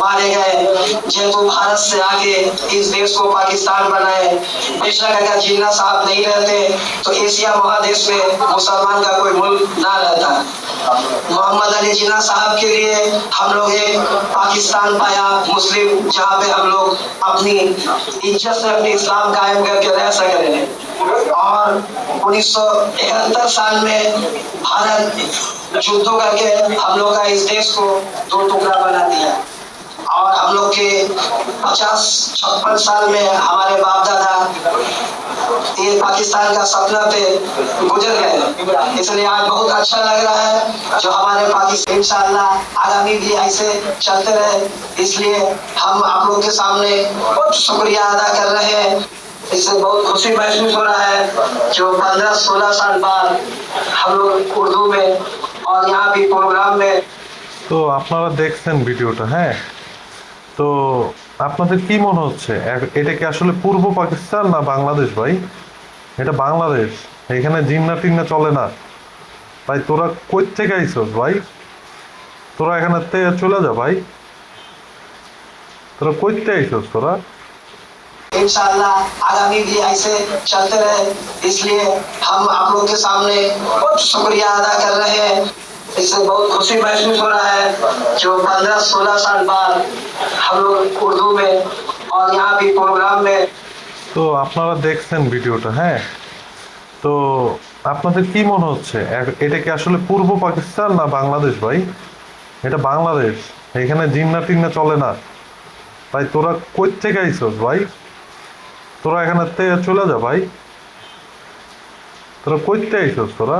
मारे गए। जेहेतु भारत से आके इस देश को पाकिस्तान बनाए। बेशक अगर जिन्ना साहब नहीं रहते तो एशिया महादेश में मुसलमान का कोई मुल्क ना रहता। मोहम्मद अली जिन्ना साहब के लिए हम लोग एक पाकिस्तान पाया मुस्लिम, जहाँ पे हम लोग अपनी इज़्ज़त से अपनी इस्लाम कायम करके रह सके। और उन्नीस सौ इकहत्तर साल में भारत युद्धों करके हम लोग का इस देश को दो टुकड़ा बना दिया। हम लोग के पचास छप्पन साल में हमारे बाप दादा ये पाकिस्तान का सपना पे गुजर गए इसलिए आज बहुत अच्छा लग रहा है जो हमारे पाकिस्तान इंशाल्लाह आगामी भी ऐसे चलते रहे इसलिए हम आप लोग के सामने बहुत शुक्रिया अदा कर रहे हैं इससे बहुत खुशी महसूस हो रहा है जो पंद्रह सोलह साल बाद हम लोग उर्दू में और यहाँ भी प्रोग्राम में তো আপনারা দেখছেন ভিডিওটা হ্যাঁ তো আপনাদের কি মনে হচ্ছে এ- এটা কি আসলে পূর্ব পাকিস্তান না বাংলাদেশ ভাই এটা বাংলাদেশ এখানে জিন্না টিন্না চলে না ভাই তোরা কই থেকে আইসস ভাই তোরা এখানে থেকে চলে যা ভাই তোরা কই থেকে আইসস তোরা इंशाल्लाह आगामी भी ऐसे चलते रहे इसलिए हम आप लोग के सामने बहुत शुक्रिया अदा कर रहे हैं इससे बहुत खुशी महसूस हो रहा है जो पंद्रह सोलह साल बाद हम लोग उर्दू में और यहाँ भी प्रोग्राम में তো আপনারা দেখছেন ভিডিওটা হ্যাঁ তো আপনাদের কি মনে হচ্ছে এ- এটা কি আসলে পূর্ব পাকিস্তান না বাংলাদেশ ভাই এটা বাংলাদেশ এখানে জিন্না টিন্না চলে না ভাই তোরা কই থেকে আইসস ভাই তোরা এখানে থেকে চলে যা ভাই তোরা কই থেকে আইসস তোরা